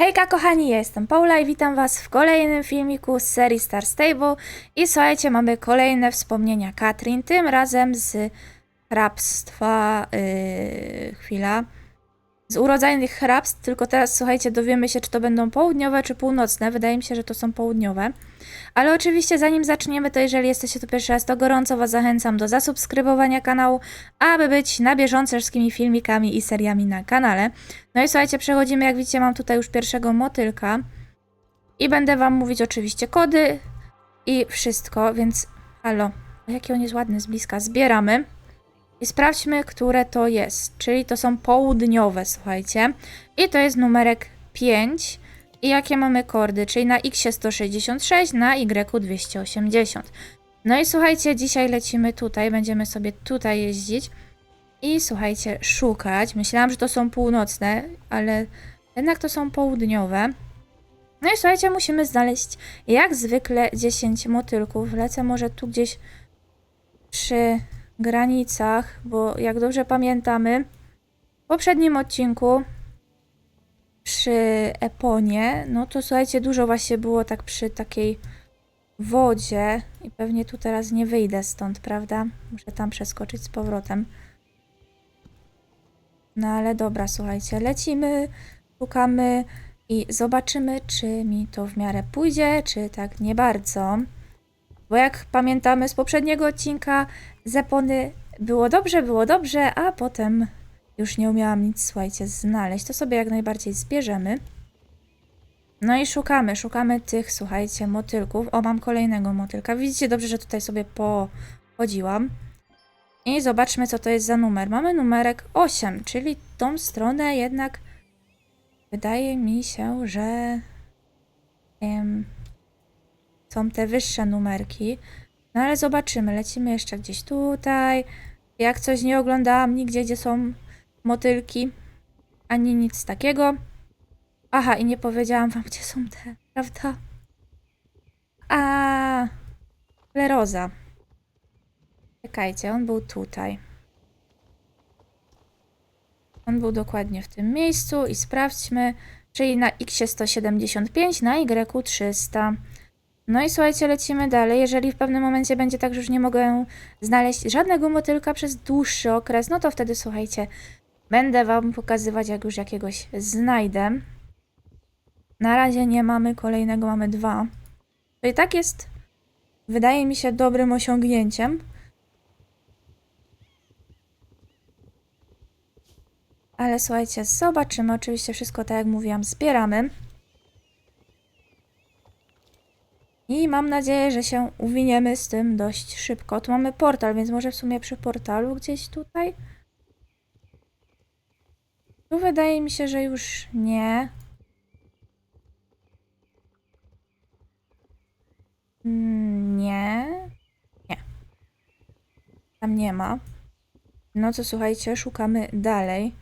Hejka kochani, ja jestem Paula i witam was w kolejnym filmiku z serii Star Stable. I słuchajcie, mamy kolejne wspomnienia. Katrin, tym razem z hrabstwa, yy, chwila, z urodzajnych hrabstw, tylko teraz słuchajcie, dowiemy się, czy to będą południowe, czy północne, wydaje mi się, że to są południowe, ale oczywiście zanim zaczniemy, to jeżeli jesteście tu pierwszy raz, to gorąco was zachęcam do zasubskrybowania kanału, aby być na bieżąco ze wszystkimi filmikami i seriami na kanale. No i słuchajcie, przechodzimy, jak widzicie, mam tutaj już pierwszego motylka. I będę wam mówić oczywiście kody i wszystko, więc halo, jaki on jest ładny z bliska. Zbieramy i sprawdźmy, które to jest. Czyli to są południowe, słuchajcie. I to jest numerek 5. I jakie mamy kordy? Czyli na X 166, na Y 280. No i słuchajcie, dzisiaj lecimy tutaj, będziemy sobie tutaj jeździć. I słuchajcie, szukać. Myślałam, że to są północne, ale jednak to są południowe. No i słuchajcie, musimy znaleźć jak zwykle 10 motylków. Lecę może tu gdzieś przy granicach, bo jak dobrze pamiętamy, w poprzednim odcinku przy Eponie, no to słuchajcie, dużo właśnie było tak przy takiej wodzie i pewnie tu teraz nie wyjdę stąd, prawda? Muszę tam przeskoczyć z powrotem. No ale dobra, słuchajcie, lecimy, szukamy i zobaczymy, czy mi to w miarę pójdzie, czy tak nie bardzo. Bo jak pamiętamy z poprzedniego odcinka, z Epony było dobrze, było dobrze, a potem już nie umiałam nic, słuchajcie, znaleźć. To sobie jak najbardziej zbierzemy. No i szukamy, szukamy tych, słuchajcie, motylków. O, mam kolejnego motylka. Widzicie dobrze, że tutaj sobie pochodziłam. I zobaczmy, co to jest za numer. Mamy numerek 8, czyli tą stronę jednak wydaje mi się, że em, są te wyższe numerki. No ale zobaczymy, lecimy jeszcze gdzieś tutaj. Jak coś nie oglądałam nigdzie, gdzie są motylki, ani nic takiego. Aha, i nie powiedziałam wam, gdzie są te, prawda? A, Leroza. Czekajcie, on był tutaj. On był dokładnie w tym miejscu i sprawdźmy, czyli na X 175, na Y 300. No i słuchajcie, lecimy dalej. Jeżeli w pewnym momencie będzie tak, że już nie mogę znaleźć żadnego motylka przez dłuższy okres, no to wtedy słuchajcie, będę wam pokazywać, jak już jakiegoś znajdę. Na razie nie mamy kolejnego, mamy dwa. To i tak jest, wydaje mi się, dobrym osiągnięciem. Ale słuchajcie, zobaczymy. Oczywiście wszystko tak jak mówiłam, zbieramy. I mam nadzieję, że się uwiniemy z tym dość szybko. Tu mamy portal, więc może w sumie przy portalu gdzieś tutaj? Tu wydaje mi się, że już nie. Mm, Nie. Nie. Tam nie ma. No to słuchajcie, szukamy dalej.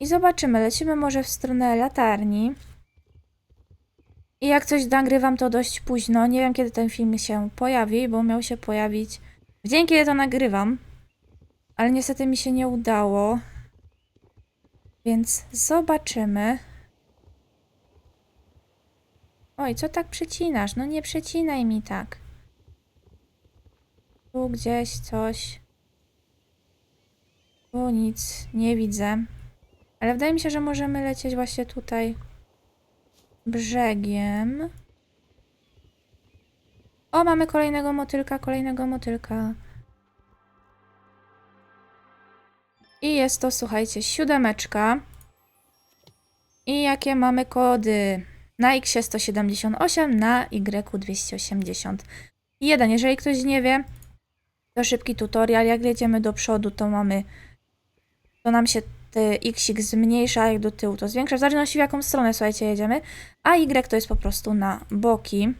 I zobaczymy, lecimy może w stronę latarni. I jak coś nagrywam, to dość późno. Nie wiem, kiedy ten film się pojawi, bo miał się pojawić w dzień, kiedy to nagrywam. Ale niestety mi się nie udało. Więc zobaczymy. Oj, co tak przecinasz? No nie przecinaj mi tak. Tu gdzieś coś. Tu nic nie widzę. Ale wydaje mi się, że możemy lecieć właśnie tutaj brzegiem. O, mamy kolejnego motylka, kolejnego motylka. I jest to, słuchajcie, siódemeczka. I jakie mamy kody? Na X 178, na Y 281. Jeżeli ktoś nie wie, to szybki tutorial. Jak jedziemy do przodu, to mamy. To nam się te X zmniejsza, jak do tyłu to zwiększa. W zależności w jaką stronę, słuchajcie, jedziemy. A Y to jest po prostu na boki.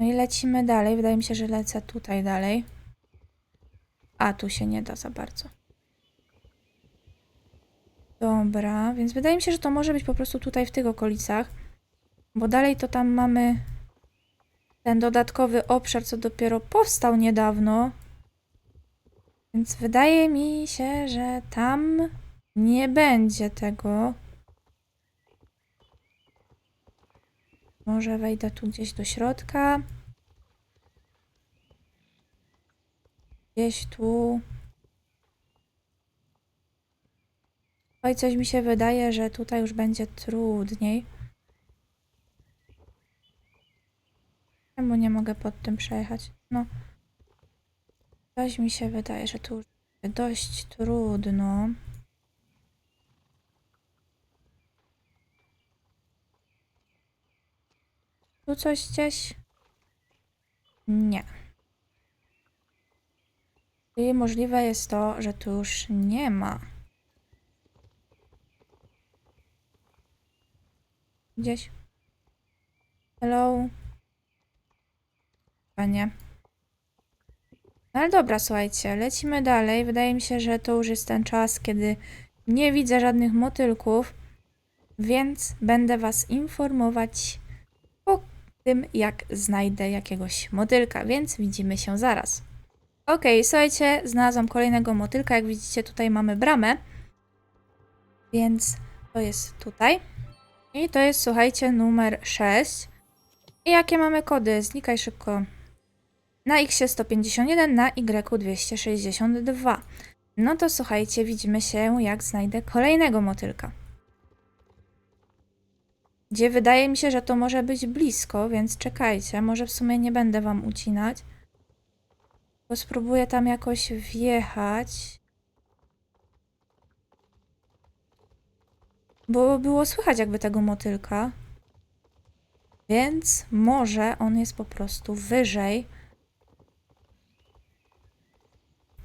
No i lecimy dalej. Wydaje mi się, że lecę tutaj dalej. A, tu się nie da za bardzo. Dobra, więc wydaje mi się, że to może być po prostu tutaj w tych okolicach. Bo dalej to tam mamy ten dodatkowy obszar, co dopiero powstał niedawno. Więc wydaje mi się, że tam nie będzie tego. Może wejdę tu gdzieś do środka. Gdzieś tu. Oj, coś mi się wydaje, że tutaj już będzie trudniej. Czemu nie mogę pod tym przejechać? No. Coś mi się wydaje, że tu dość trudno. Tu coś gdzieś? Nie. I możliwe jest to, że tu już nie ma. Gdzieś. Hello. Chyba nie. No ale dobra, słuchajcie, lecimy dalej. Wydaje mi się, że to już jest ten czas, kiedy nie widzę żadnych motylków, więc będę Was informować po tym, jak znajdę jakiegoś motylka, więc widzimy się zaraz. Okej, słuchajcie, znalazłam kolejnego motylka. Jak widzicie, tutaj mamy bramę, więc to jest tutaj. I to jest, słuchajcie, numer 6. I jakie mamy kody? Znikaj szybko. Na X 151, na Y 262. No to słuchajcie, widzimy się, jak znajdę kolejnego motylka. Gdzie wydaje mi się, że to może być blisko, więc czekajcie. Może w sumie nie będę wam ucinać. Bo spróbuję tam jakoś wjechać. Bo było słychać jakby tego motylka. Więc może on jest po prostu wyżej.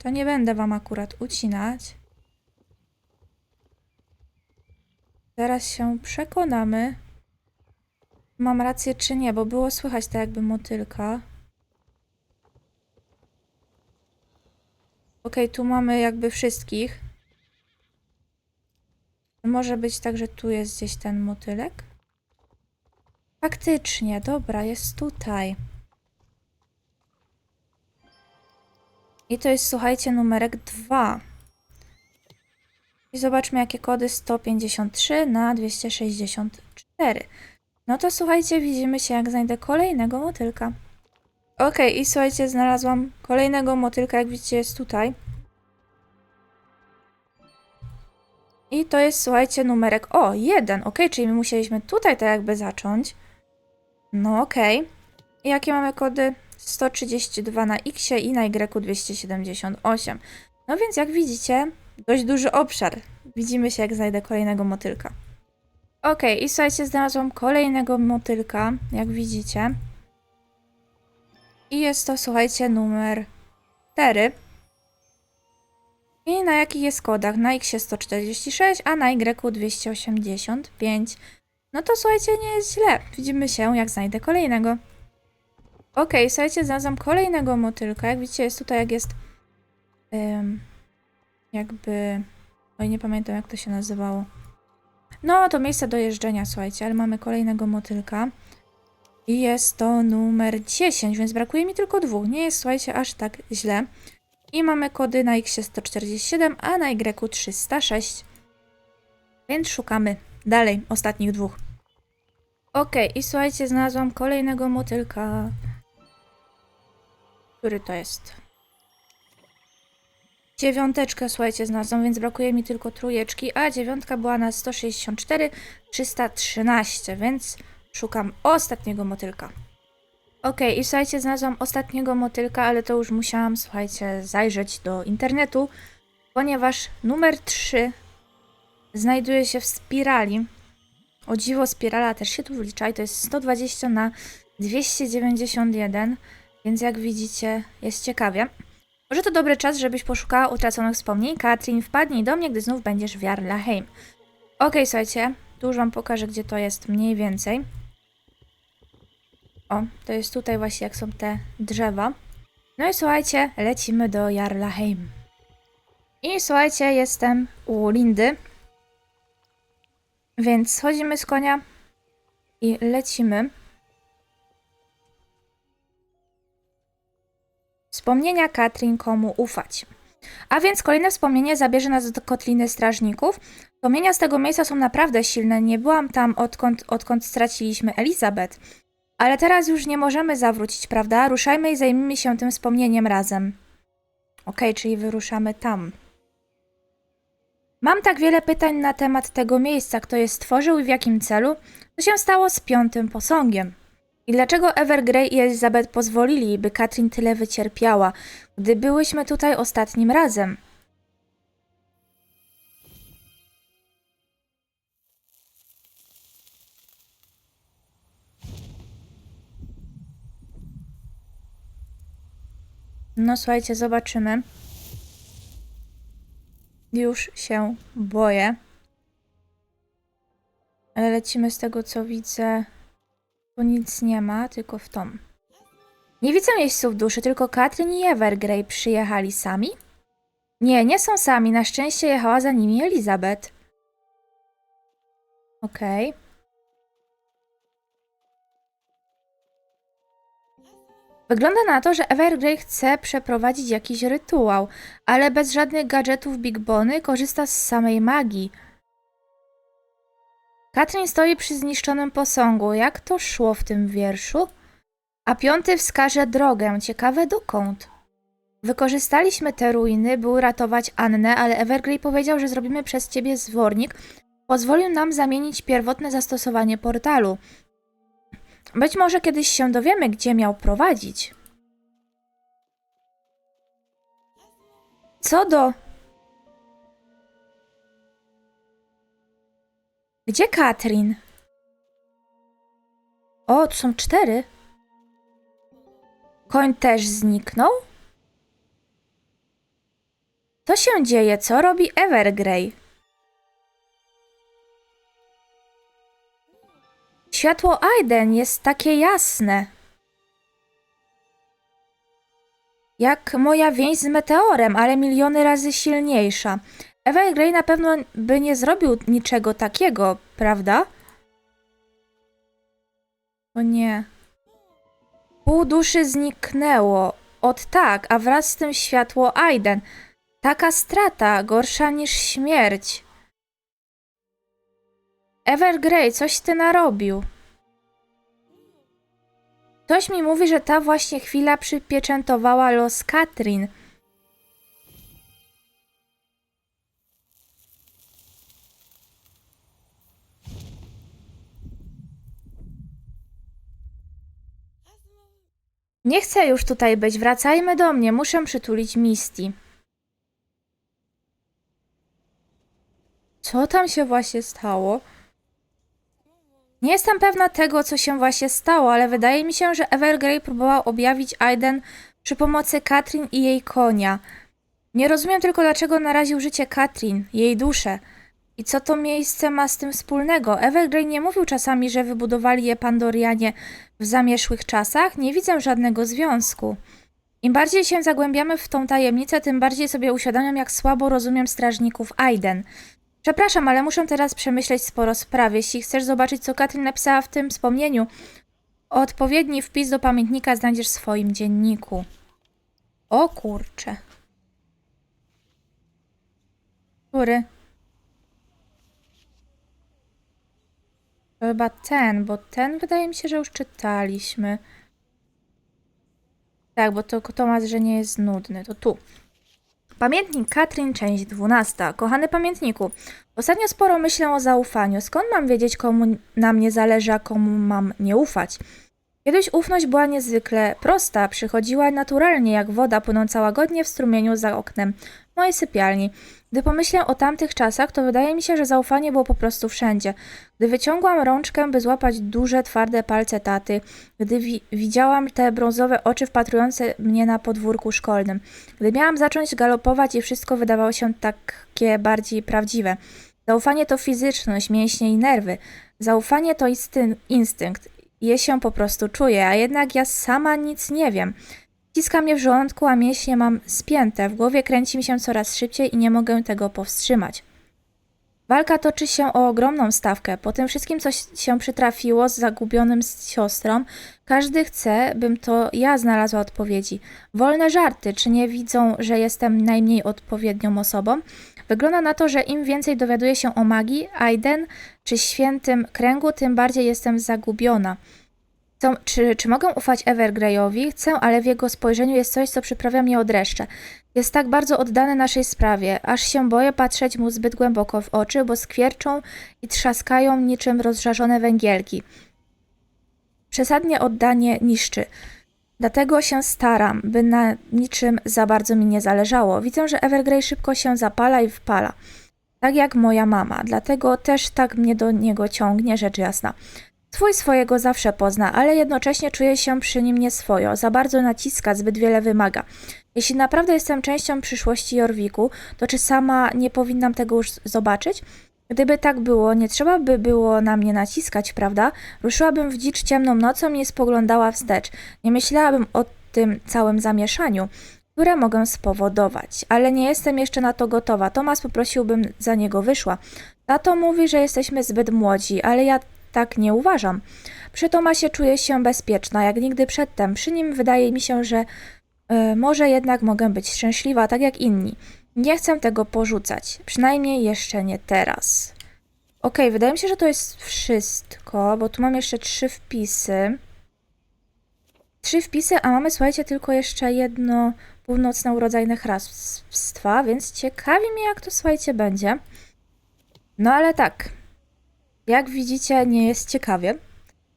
To nie będę wam akurat ucinać. Zaraz się przekonamy. Mam rację czy nie, bo było słychać tak jakby motylka. Okej, tu mamy jakby wszystkich. Może być tak, że tu jest gdzieś ten motylek? Faktycznie, dobra, jest tutaj. I to jest, słuchajcie, numerek 2. I zobaczmy, jakie kody 153 na 264. No to słuchajcie, widzimy się, jak znajdę kolejnego motylka. Okej, i słuchajcie, znalazłam kolejnego motylka, jak widzicie, jest tutaj. I to jest, słuchajcie, numerek. O, jeden. Ok, czyli my musieliśmy tutaj tak jakby zacząć. No okej. I jakie mamy kody? 132 na X i na Y 278. No więc jak widzicie, dość duży obszar. Widzimy się, jak znajdę kolejnego motylka. Ok, i słuchajcie, znalazłam kolejnego motylka, jak widzicie. I jest to, słuchajcie, numer 4. I na jakich jest kodach? Na X 146, a na Y 285. No to słuchajcie, nie jest źle. Widzimy się, jak znajdę kolejnego. Ok, słuchajcie, znalazłam kolejnego motylka. Jak widzicie, jest tutaj, jak jest ym, jakby... Oj, nie pamiętam, jak to się nazywało. No, to miejsce do jeżdżenia, słuchajcie, ale mamy kolejnego motylka. I jest to numer 10, więc brakuje mi tylko dwóch. Nie jest, słuchajcie, aż tak źle. I mamy kody na X 147, a na Y 306. Więc szukamy dalej ostatnich dwóch. Ok, i słuchajcie, znalazłam kolejnego motylka. Który to jest? Dziewiąteczkę, słuchajcie, znalazłam, więc brakuje mi tylko trójeczki, a dziewiątka była na 164, 313, więc szukam ostatniego motylka. Ok, i słuchajcie, znalazłam ostatniego motylka, ale to już musiałam, słuchajcie, zajrzeć do internetu, ponieważ numer 3 znajduje się w spirali. O dziwo, spirala też się tu wlicza i to jest 120 na 291, więc jak widzicie, jest ciekawie. Może to dobry czas, żebyś poszukała utraconych wspomnień. Katrin, wpadnij do mnie, gdy znów będziesz w Jarlaheim. Ok, słuchajcie, tu już wam pokażę, gdzie to jest mniej więcej. O, to jest tutaj właśnie, jak są te drzewa. No i słuchajcie, lecimy do Jarlaheim. I słuchajcie, jestem u Lindy. Więc schodzimy z konia i lecimy. Wspomnienia Katrin, komu ufać. A więc kolejne wspomnienie zabierze nas do Kotliny Strażników. Wspomnienia z tego miejsca są naprawdę silne. Nie byłam tam odkąd, odkąd straciliśmy Elizabeth. Ale teraz już nie możemy zawrócić, prawda? Ruszajmy i zajmijmy się tym wspomnieniem razem. Okej, czyli wyruszamy tam. Mam tak wiele pytań na temat tego miejsca, kto je stworzył i w jakim celu. Co się stało z piątym posągiem? I dlaczego Evergrey i Elizabeth pozwolili, by Katrin tyle wycierpiała, gdy byłyśmy tutaj ostatnim razem? No słuchajcie, zobaczymy. Już się boję. Ale lecimy z tego, co widzę. Tu nic nie ma, tylko w tom. Nie widzę jeźdźców duszy, tylko Katrin i Evergrey przyjechali sami? Nie, nie są sami. Na szczęście jechała za nimi Elizabeth. Okej. Wygląda na to, że Evergrey chce przeprowadzić jakiś rytuał, ale bez żadnych gadżetów Big Bony korzysta z samej magii. Katrin stoi przy zniszczonym posągu. Jak to szło w tym wierszu? A piąty wskaże drogę. Ciekawe dokąd. Wykorzystaliśmy te ruiny, by uratować Annę, ale Evergrey powiedział, że zrobimy przez ciebie zwornik. Pozwolił nam zamienić pierwotne zastosowanie portalu. Być może kiedyś się dowiemy, gdzie miał prowadzić. Co do. Gdzie Katrin? O, tu są cztery. Koń też zniknął? Co się dzieje? Co robi Evergrey? Światło Aiden jest takie jasne. Jak moja więź z meteorem, ale miliony razy silniejsza. Evergrey na pewno by nie zrobił niczego takiego, prawda? O nie. Pół duszy zniknęło. Od tak, a wraz z tym światło Aiden. Taka strata, gorsza niż śmierć. Evergrey, coś ty narobił. Ktoś mi mówi, że ta właśnie chwila przypieczętowała los Katrin. Nie chcę już tutaj być, wracajmy do mnie, muszę przytulić Misty. Co tam się właśnie stało? Nie jestem pewna tego, co się właśnie stało, ale wydaje mi się, że Evergrey próbował objawić Aiden przy pomocy Katrin i jej konia. Nie rozumiem tylko, dlaczego naraził życie Katrin, jej duszę. I co to miejsce ma z tym wspólnego? Evergrey nie mówił czasami, że wybudowali je Pandorianie w zamierzchłych czasach? Nie widzę żadnego związku. Im bardziej się zagłębiamy w tą tajemnicę, tym bardziej sobie uświadamiam, jak słabo rozumiem strażników Aiden. Przepraszam, ale muszę teraz przemyśleć sporo spraw. Jeśli chcesz zobaczyć, co Katrin napisała w tym wspomnieniu, odpowiedni wpis do pamiętnika znajdziesz w swoim dzienniku. O kurcze. Który? To chyba ten, bo ten wydaje mi się, że już czytaliśmy. Tak, bo to Tomasz, że nie jest nudny. To tu. Pamiętnik Katrin, część 12. Kochany pamiętniku, ostatnio sporo myślę o zaufaniu. Skąd mam wiedzieć, komu na mnie zależy, a komu mam nie ufać? Kiedyś ufność była niezwykle prosta, przychodziła naturalnie jak woda płynąca łagodnie w strumieniu za oknem mojej sypialni. Gdy pomyślę o tamtych czasach, to wydaje mi się, że zaufanie było po prostu wszędzie. Gdy wyciągłam rączkę, by złapać duże, twarde palce taty, gdy wi widziałam te brązowe oczy wpatrujące mnie na podwórku szkolnym, gdy miałam zacząć galopować i wszystko wydawało się takie bardziej prawdziwe. Zaufanie to fizyczność, mięśnie i nerwy. Zaufanie to instyn instynkt. Je się po prostu czuję, a jednak ja sama nic nie wiem. Ściska mnie w żołądku, a mięśnie mam spięte. W głowie kręci mi się coraz szybciej i nie mogę tego powstrzymać. Walka toczy się o ogromną stawkę. Po tym wszystkim, co się przytrafiło z zagubionym siostrą, każdy chce, bym to ja znalazła odpowiedzi. Wolne żarty, czy nie widzą, że jestem najmniej odpowiednią osobą? Wygląda na to, że im więcej dowiaduję się o magii, Aiden czy świętym kręgu, tym bardziej jestem zagubiona. Co, czy, czy mogę ufać Evergreyowi? Chcę, ale w jego spojrzeniu jest coś, co przyprawia mnie o dreszcze. Jest tak bardzo oddany naszej sprawie, aż się boję patrzeć mu zbyt głęboko w oczy, bo skwierczą i trzaskają niczym rozżarzone węgielki. Przesadnie oddanie niszczy. Dlatego się staram, by na niczym za bardzo mi nie zależało. Widzę, że Evergrey szybko się zapala i wpala. Tak jak moja mama, dlatego też tak mnie do niego ciągnie, rzecz jasna. Swój swojego zawsze pozna, ale jednocześnie czuję się przy nim nieswojo. Za bardzo naciska, zbyt wiele wymaga. Jeśli naprawdę jestem częścią przyszłości Jorwiku, to czy sama nie powinnam tego już zobaczyć? Gdyby tak było, nie trzeba by było na mnie naciskać, prawda? Ruszyłabym w dzicz ciemną nocą i spoglądała wstecz. Nie myślałabym o tym całym zamieszaniu, które mogę spowodować, ale nie jestem jeszcze na to gotowa. Tomas poprosiłbym za niego wyszła. Tato mówi, że jesteśmy zbyt młodzi, ale ja tak nie uważam. Przy Tomasie czuję się bezpieczna, jak nigdy przedtem. Przy nim wydaje mi się, że e, może jednak mogę być szczęśliwa, tak jak inni. Nie chcę tego porzucać, przynajmniej jeszcze nie teraz. Okej, wydaje mi się, że to jest wszystko, bo tu mam jeszcze trzy wpisy. Trzy wpisy, a mamy, słuchajcie, tylko jeszcze jedno północne urodzajne hrabstwa, więc ciekawi mnie, jak to, słuchajcie, będzie. No ale tak, jak widzicie, nie jest ciekawie.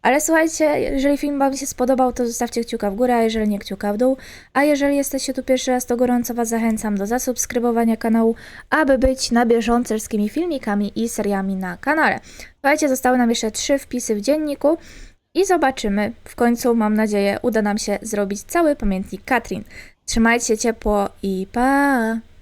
Ale słuchajcie, jeżeli film Wam się spodobał, to zostawcie kciuka w górę, a jeżeli nie kciuka w dół. A jeżeli jesteście tu pierwszy raz, to gorąco Was zachęcam do zasubskrybowania kanału, aby być na bieżąco wszystkimi filmikami i seriami na kanale. Słuchajcie, zostały nam jeszcze trzy wpisy w dzienniku i zobaczymy. W końcu, mam nadzieję, uda nam się zrobić cały pamiętnik Katrin. Trzymajcie się ciepło i pa!